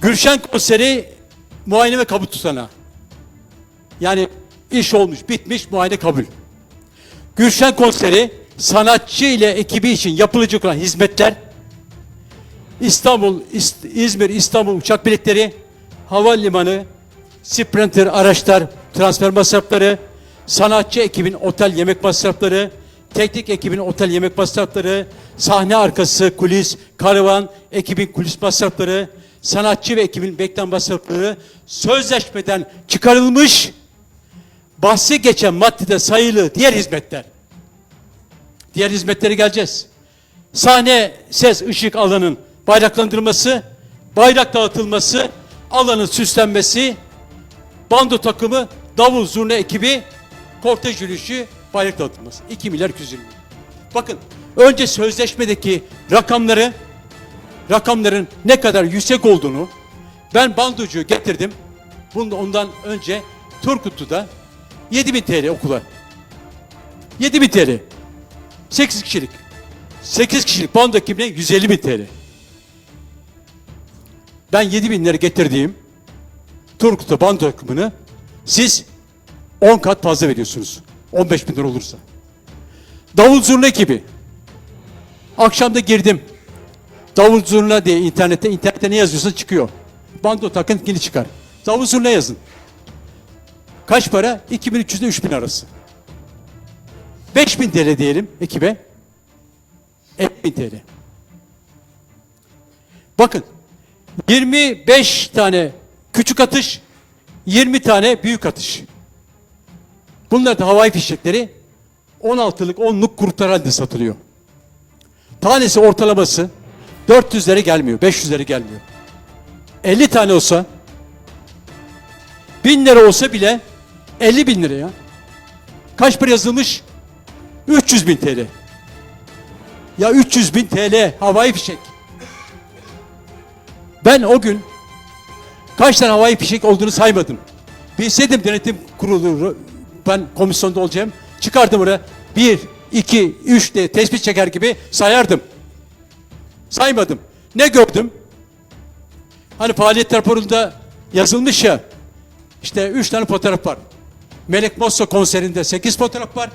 Gülşen konseri muayene ve kabul tutanağı. Yani iş olmuş, bitmiş, muayene kabul. Gülşen konseri sanatçı ile ekibi için yapılacak olan hizmetler İstanbul, İst- İzmir, İstanbul uçak biletleri, havalimanı, sprinter araçlar, transfer masrafları, sanatçı ekibin otel yemek masrafları, teknik ekibin otel yemek masrafları, sahne arkası kulis, karavan, ekibin kulis masrafları, sanatçı ve ekibin beklen masrafları sözleşmeden çıkarılmış bahsi geçen maddede sayılı diğer hizmetler. Diğer hizmetleri geleceğiz. Sahne, ses, ışık alanın bayraklandırılması, bayrak dağıtılması, alanın süslenmesi, bando takımı, davul zurna ekibi, kortej yürüyüşü, bayrak dağıtılması. 2 milyar 220 milyon. Bakın önce sözleşmedeki rakamları, rakamların ne kadar yüksek olduğunu ben bandocu getirdim. Bunu ondan önce Turgutlu'da 7000 TL okula. 7000 TL. 8 kişilik. 8 kişilik bando ekibine 150 bin TL. Ben 7 binleri getirdiğim Turgut'ta bando takımını siz 10 kat fazla veriyorsunuz. 15 bin lira olursa. Davul zurna ekibi. Akşamda girdim. Davul zurna diye internette, internette ne yazıyorsa çıkıyor. Bando takın yine çıkar. Davul zurna yazın. Kaç para? 2300 ile 3000 arası. 5000 TL diyelim ekibe. 5000 TL. Bakın 25 tane küçük atış, 20 tane büyük atış. Bunlar da havai fişekleri 16'lık 10'luk gruplar halinde satılıyor. Tanesi ortalaması 400'lere gelmiyor, 500'lere gelmiyor. 50 tane olsa 1000 lira olsa bile 50 bin lira ya. Kaç para yazılmış? 300 bin TL. Ya 300 bin TL havai fişek. Ben o gün kaç tane havai fişek olduğunu saymadım. Bilseydim denetim kurulu ben komisyonda olacağım. Çıkardım oraya. 1, 2, 3 diye tespit çeker gibi sayardım. Saymadım. Ne gördüm? Hani faaliyet raporunda yazılmış ya. İşte 3 tane fotoğraf var. Melek Mosso konserinde 8 fotoğraf var.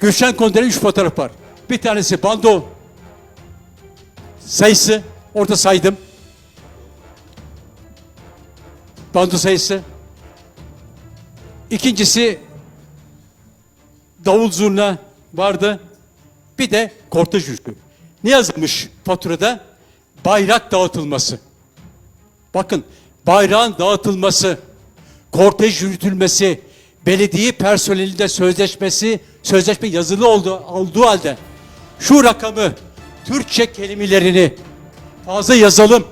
Gülşen Konder'in 3 fotoğraf var. Bir tanesi bando sayısı. Orada saydım. Bando sayısı. İkincisi davul zurna vardı. Bir de kortej yürüyüşü. Ne yazılmış faturada? Bayrak dağıtılması. Bakın bayrağın dağıtılması, kortej yürütülmesi, belediye personelinde sözleşmesi, sözleşme yazılı oldu, olduğu halde şu rakamı Türkçe kelimelerini fazla yazalım.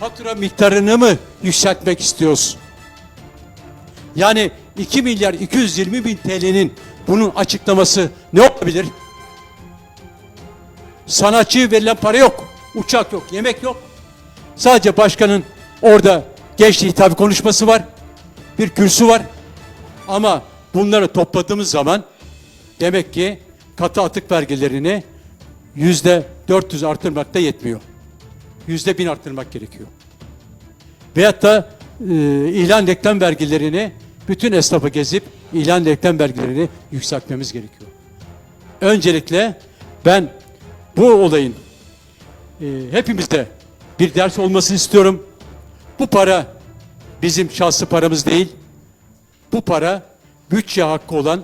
Fatura miktarını mı yükseltmek istiyoruz? Yani 2 milyar 220 bin TL'nin bunun açıklaması ne olabilir? Sanatçıya verilen para yok. Uçak yok, yemek yok. Sadece başkanın orada gençliğe hitap konuşması var. Bir kürsü var. Ama bunları topladığımız zaman demek ki katı atık vergilerini yüzde 400 artırmak da yetmiyor. Yüzde 1000 artırmak gerekiyor. Veyahut da e, ilan reklam vergilerini bütün esnafı gezip ilan reklam vergilerini yükseltmemiz gerekiyor. Öncelikle ben bu olayın e, hepimizde bir ders olmasını istiyorum. Bu para bizim şahsi paramız değil. Bu para bütçe hakkı olan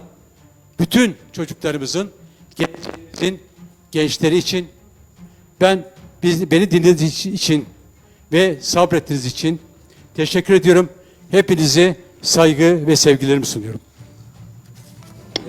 bütün çocuklarımızın, gençlerimizin, gençleri için ben biz, beni dinlediğiniz için ve sabrettiğiniz için teşekkür ediyorum. Hepinize saygı ve sevgilerimi sunuyorum.